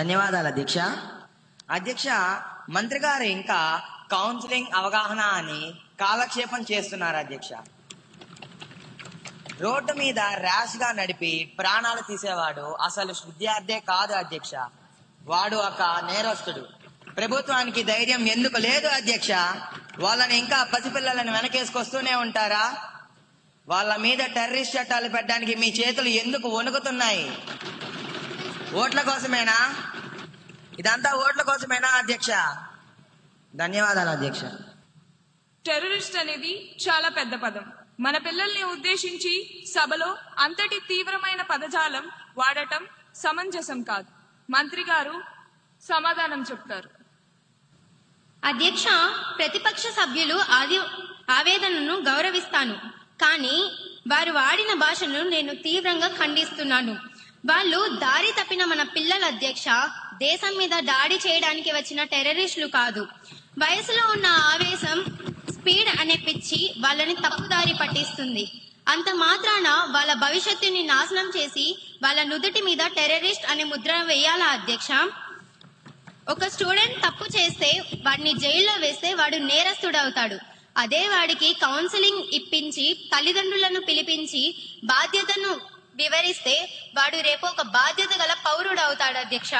ధన్యవాదాలు అధ్యక్ష. అధ్యక్ష మంత్రి గారు ఇంకా కౌన్సిలింగ్ అవగాహన అని కాలక్షేపం చేస్తున్నారు అధ్యక్ష. రోడ్డు మీద ర్యాష్గా నడిపి ప్రాణాలు తీసేవాడు అసలు విద్యార్థే కాదు అధ్యక్ష. వాడు ఒక నేరస్తుడు. ప్రభుత్వానికి ధైర్యం ఎందుకు లేదు అధ్యక్ష? వాళ్ళని ఇంకా పసిపిల్లలను వెనకేసుకొస్తూనే ఉంటారా? వాళ్ళ మీద టెర్రరిస్ట్ చట్టాలు పెట్టడానికి మీ చేతులు ఎందుకు వణుకుతున్నాయి? ఓట్ల కోసమేనా? ఇదంతా ఓట్ల కోసమేనా అధ్యక్ష? ధన్యవాదాలు అధ్యక్ష. టెర్రరిస్ట్ అనేది చాలా పెద్ద పదం. మన పిల్లల్ని ఉద్దేశించి సభలో అంతటి తీవ్రమైన పదజాలం వాడటం సమంజసం కాదు. మంత్రి గారు సమాధానం చెప్తారు. అధ్యక్ష ప్రతిపక్ష సభ్యులు ఆది ఆవేదనను గౌరవిస్తాను. కానీ వారు వాడిన భాషను నేను తీవ్రంగా ఖండిస్తున్నాను. వాళ్ళు దారి తప్పిన మన పిల్లల అధ్యక్ష దేశం మీద దాడి చేయడానికి వచ్చిన టెర్రరిస్టులు కాదు. వయసులో ఉన్న ఆవేశం స్పీడ్ అనే పిచ్చి వాళ్ళని తప్పుదారి పట్టిస్తుంది. అంత మాత్రాన వాళ్ళ భవిష్యత్తుని నాశనం చేసి వాళ్ళ నుదుటి మీద టెర్రరిస్ట్ అనే ముద్ర వేయాలా అధ్యక్ష? ఒక స్టూడెంట్ తప్పు చేస్తే వాడిని జైల్లో వేస్తే వాడు నేరస్తుడవుతాడు. అదే వాడికి కౌన్సిలింగ్ ఇప్పించి తల్లిదండ్రులను పిలిపించి బాధ్యతను వివరిస్తే వాడు రేపు ఒక బాధ్యత గల పౌరుడు అవుతాడు అధ్యక్ష.